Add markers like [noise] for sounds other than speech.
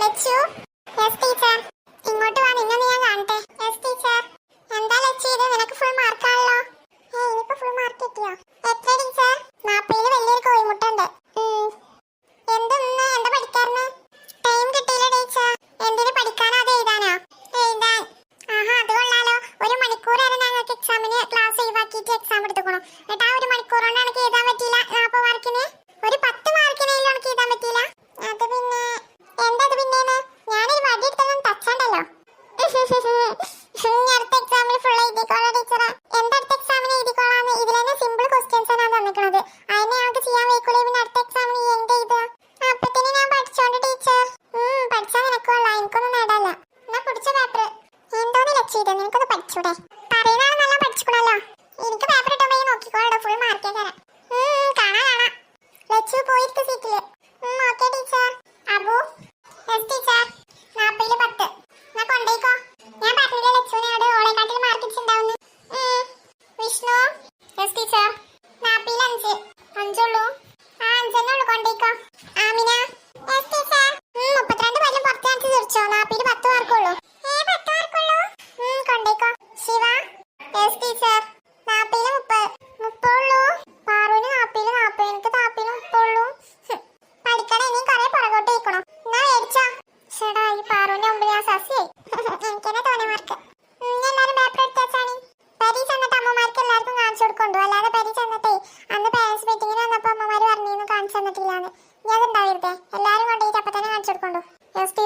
Lachu yes teacher ഇങ്ങോട്ട് വാ നിന്നെ ഞാൻ കാണട്ടെ. യെസ് ടീച്ചർ എന്താ ലച്ചു ഇത്? നിനക്ക് ഫുൾ മാർക്കാണല്ലോ ഏ ഇനിയിപ്പോ ഫുൾ മാർക്ക് കിട്ടിയോ? എത്ര ടീച്ചർ നാപ്പതിൽ വലിയൊരു കോഴിമുട്ട ഉണ്ട് എന്താ ടൈം ടീച്ചർ ആഹാ ഒരു മണിക്കൂർ ക്ലാസ് എക്സാം എടുത്തുക്കണു? എന്നിട്ട് ആ ഒരു മണിക്കൂർ കൊണ്ട് എനിക്ക് എഴുതാൻ പറ്റിയില്ല. നാൽപ്പത് മാർക്കിന് ഒരു പത്ത് മാർക്കിനെങ്കിലും എനിക്ക് എഴുതാൻ പറ്റിയില്ല. അടുത്ത എക്സാമിന് ഫുൾ എഴുതിക്കോളാം ടീച്ചറെ എന്താ അടുത്ത എക്സാമിന് എഴുതിക്കോളാന്ന്. ഇതിൽ തന്നെ സിമ്പിൾ ക്വസ്റ്റ്യൻസ് ആണ് തന്നിക്കണത്. അതിനെ ഞങ്ങൾക്ക് ചെയ്യാൻ വയ്ക്കൂലേ. പിന്നെ അടുത്ത എക്സാമിന് എന്ത് എഴുതുക? അപ്പത്തിന് ഞാൻ പഠിച്ചോണ്ട് ടീച്ചർ പഠിച്ചാൽ നിനക്കുള്ള എനിക്കൊന്നും നേടാല്ല എന്നാ പിടിച്ച പേപ്പർ എന്തോന്ന് ലക്ഷ്യം നിനക്കൊന്ന് പഠിച്ചൂടെ? പറയുന്ന ആൾ നല്ല പഠിച്ചുകൂടല്ലോ എനിക്ക് പേപ്പർ ഇട്ടുമ്പോ ഈ നോക്കിക്കോളൂ ഫുൾ മാർക്കേ തരാം കാണാ കാണാം. ലച്ചു പോയിരിക്കും സീറ്റിൽ ആർക്കുള്ളൂ ഏ പത്ത് ആർക്കുള്ളൂ കൊണ്ടേക്കോ. ശിവ യെസ് ടീച്ചർ നാപ്പതിന് മുപ്പത് മുപ്പുള്ളൂ പാറുവിന് നാപ്പതിന് നാപ്പത് എനിക്ക് നാപ്പതിന് മുപ്പുള്ളൂ പഠിക്കണ ഇനിയും കുറെ പുറകോട്ട് വയ്ക്കണോ എന്നാ മേടിച്ചോ. ചേടാ ഈ പാറുവിന്റെ മുമ്പ് ഞാൻ സസ്യായി. [laughs] എനിക്കെന്നെ തോന്നിയ മാർക്ക്. എല്ലാരും പേപ്പർ എടുത്തേച്ചാണി പരി ചെന്നിട്ട് എല്ലാവർക്കും കാണിച്ചു കൊടുക്കൊണ്ടു അല്ലാതെ പരി ചെന്നിട്ടേ അന്ന് പേരൻസ് മീറ്റിങ്ങിന് വന്നപ്പോ അമ്മമാര് പറഞ്ഞിരുന്നു കാണിച്ചു തന്നിട്ടില്ലാന്ന്. ഞാൻ ഉണ്ടാവരുതേ എല്ലാരും കൊണ്ടേ